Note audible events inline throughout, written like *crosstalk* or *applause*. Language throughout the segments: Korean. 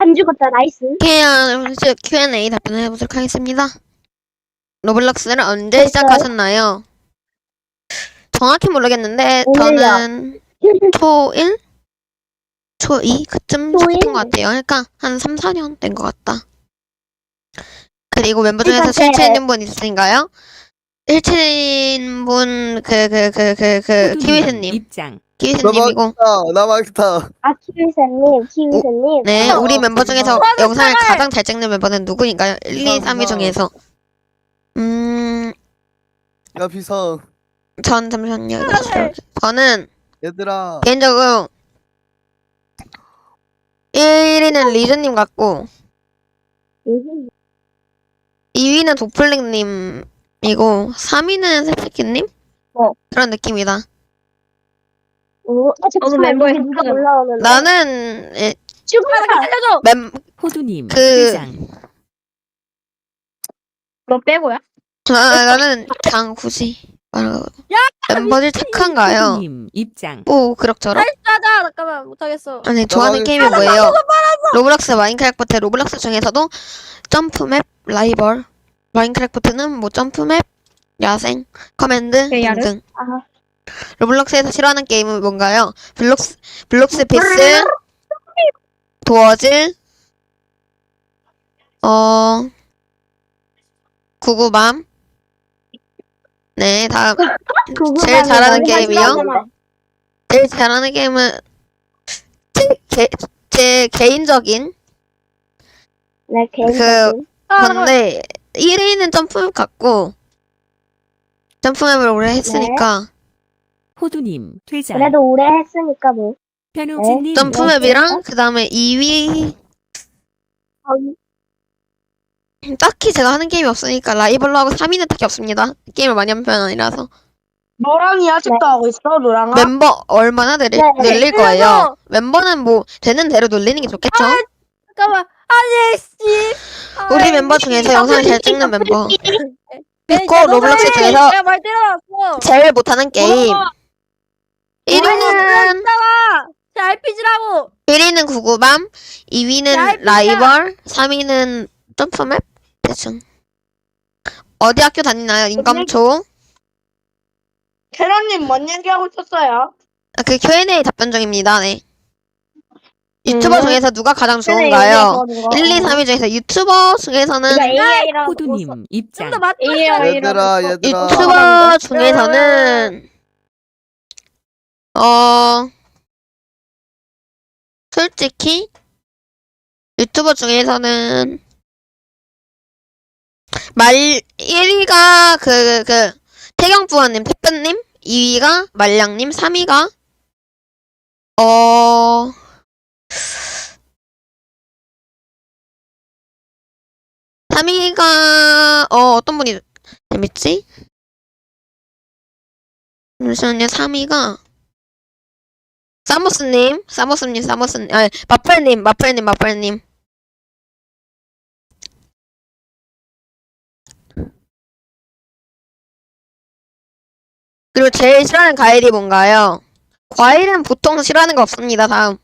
안 죽었다, 나이스. 그냥 Q&A 답변을 해보도록 하겠습니다. 로블록스를 언제. 시작하셨나요? 정확히 모르겠는데 오늘요. 저는 *laughs* 초1? 초2? 그쯤 초일? 시작한 것 같아요. 그러니까 한 3, 4년 된 것 같다. 그리고 멤버 중에서 제- 실체인 분 있으신가요? 실체인 분, 그, 그, 그, 그, 그, 키위스님. 입장. 키위스님이고. 나나 막타. 아, 키위사님, 키위사님. 네, 어, 우리 어, 멤버 중에서 어. 영상을 가장 잘 찍는 멤버는 누구인가요? 1, 2, 3위 감사합니다. 중에서. 음, 야 비성. 전 잠시만요. 저는 얘들아. 개인적으로 1위는 리즈님 같고 음, 2위는 도플링님이고 3위는 세피키님? 어. 그런 느낌이다. 어, 아, 잠깐만, 헷갈려. 올라오는데? 나는 예, 죽음의 사 살려줘. 멤, 호두님. 그- 퇴장. 너 빼고야? 나, 나는 그냥 굳이 말하고 멤버들 착한가요? 호두님 입장. 뭐 그럭저럭? 짜자 잠깐만 못하겠어. 아니 좋아하는 나- 게임이 뭐예요? 로블록스 마인크래프트 로블록스 중에서도 점프맵 라이벌 마인크래프트는 뭐 점프맵 야생 커맨드 AR? 등등 아, 로블록스에서 싫어하는 게임은 뭔가요? 블록스 블록스 피스 도어즈 어 구구밤 네 다음 제일 잘하는 게임이요? 제일 잘하는 게임은 제, 개, 제 개인적인 네, 그 개인적인. 아, 잠깐만. 건데 1위는 점프맵 같고 점프맵을 오래 했으니까 호두님 퇴장. 그래도 오래 했으니까 뭐. 변우진님. 점프맵이랑 그 다음에 2위 어, 딱히 제가 하는 게임이 없으니까 라이벌로 하고 3위는 딱히 없습니다 게임을 많이 하는 편은 아니라서 너랑이 아직도 하고 있어, 너랑아? 멤버 얼마나 늘릴, 네. 늘릴 거예요 멤버는 뭐 되는 대로 늘리는 게 좋겠죠 잠깐만. 아니 씨. 우리 멤버 중에서 영상을 잘 찍는 *laughs* 멤버 너 로블록스. 중에서 내가 말 때려놨어. 제일 못하는 게임 어. 1위는 제 RPG라고. 1위는 구구밤, 2위는 야, 라이벌, 3위는 점프맵? 대충. 어디 학교 다니나요? 인감초? 캐런님 뭔 얘기하고 있었어요? 아, 그 Q&A 답변 중입니다. 네. 유튜버 음. 중에서 누가 가장 좋은가요? 1, 2, 3위 중에서 유튜버 중에서는 호두님 입장. 좀더 맞춰. 얘들아 얘들아. 유튜버 중에서는 어 솔직히 유튜버 중에서는 말 1위가 그 그 태경 부원님 태근님 2위가 말량님 3위가 어 삼위가 어 어떤 분이 재밌지? 잠시만요, 3위가 사모스님, 사모스님, 사모스님, 아니 마플님, 마플님, 마플님. 그리고 제일 싫어하는 과일이 뭔가요? 과일은 보통 싫어하는 거 없습니다. 다음.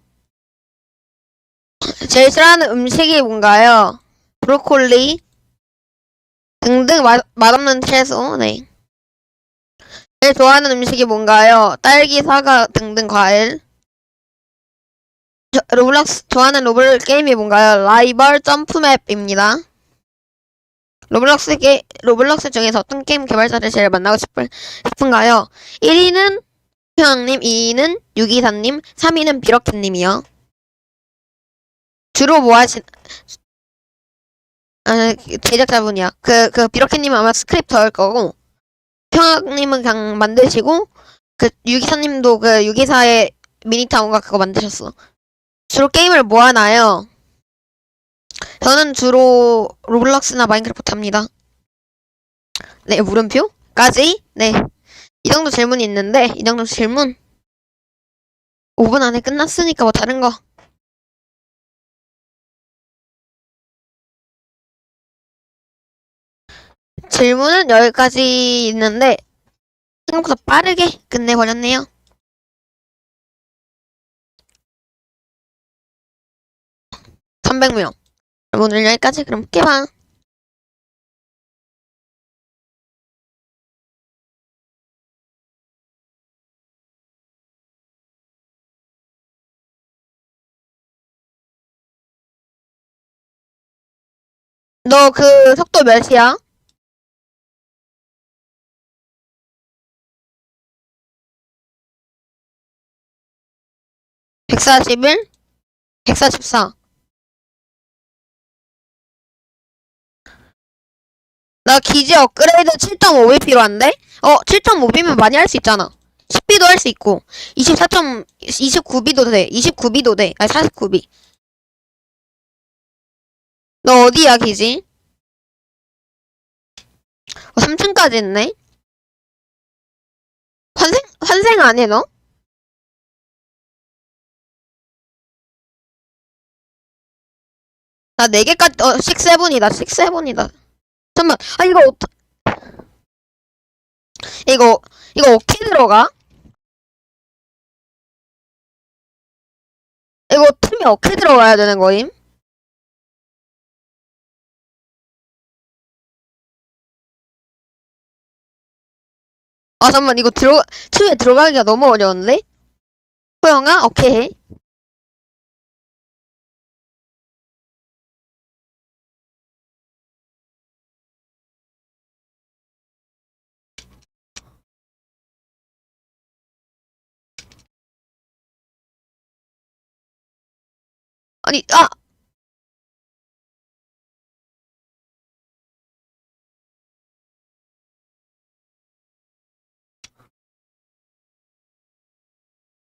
제일 싫어하는 음식이 뭔가요? 브로콜리 등등 맛, 맛없는 채소. 네. 제일 좋아하는 음식이 뭔가요? 딸기, 사과 등등 과일. 저, 로블록스 좋아하는 로블 게임이 뭔가요? 라이벌 점프맵입니다. 로블록스 게 로블록스 중에서 어떤 게임 개발자를 제일 만나고 싶을, 싶은가요? 1위는 효영님, 2위는 유기사님, 3위는 비러키님이요. 주로 뭐 하시, 아, 제작자분이야. 그, 그, 비러키님은 아마 스크립터일 거고, 평학님은 그냥 만드시고 그 유기사님도 그 유기사의 미니타운과 그거 만드셨어. 주로 게임을 뭐 하나요? 저는 주로 로블록스나 마인크래프트 합니다. 네, 물음표까지? 네. 이 정도 질문이 있는데 이 정도 질문 5분 안에 끝났으니까 뭐 다른 거 질문은 여기까지 있는데 생각보다 빠르게 끝내버렸네요. 300명. 그럼 오늘 여기까지 그럼 깨방. 너그 속도 몇이야? (141) (144) 나 기지 업그레이드 7.5이 필요한데? 어, 7.5비면 많이 할 수 있잖아. 10비도 할 수 있고, 24. 29비도 돼. 29비도 돼. 아니, 49비. 너 어디야, 기지? 어, 3층까지 있네? 환생, 환생 안 해, 너? 나 4개까지, 어, 6, 7이다, 6, 7이다. 잠깐만, 아, 이거 어떡, 이거, 이거 어떻게 들어가? 이거 틈이 어떻게 들어가야 되는 거임? 아, 잠깐만, 이거 들어, 틈에 들어가기가 너무 어려운데? 호영아? 오케이 아니, 아!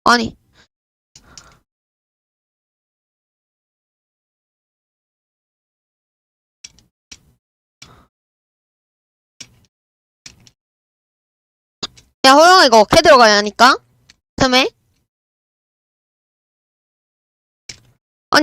아니. 야, 호영아, 이거 어떻게 들어가야 하니까? 틈에? 아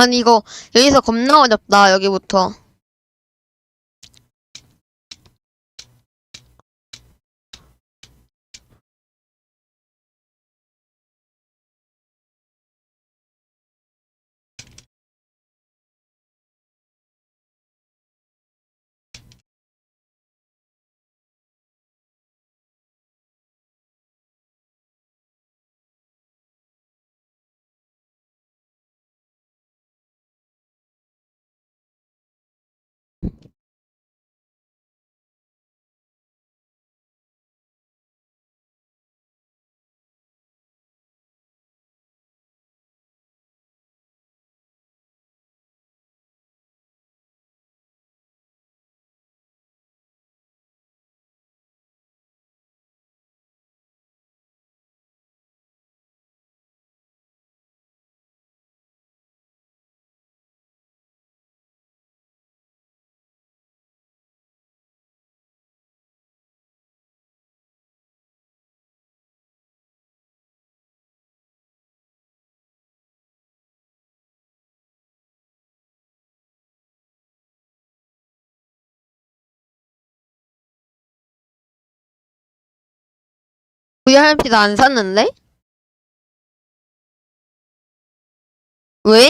아니, 이거, 여기서 겁나 어렵다, 여기부터. VRP 나 안 샀는데? 왜?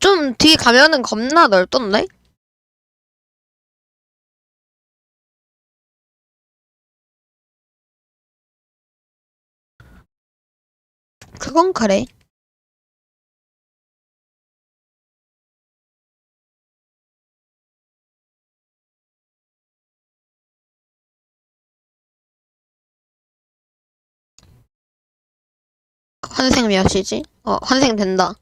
좀 뒤 가면은 겁나 넓던데? 그건 그래. 환생 몇이지? 어, 환생 된다.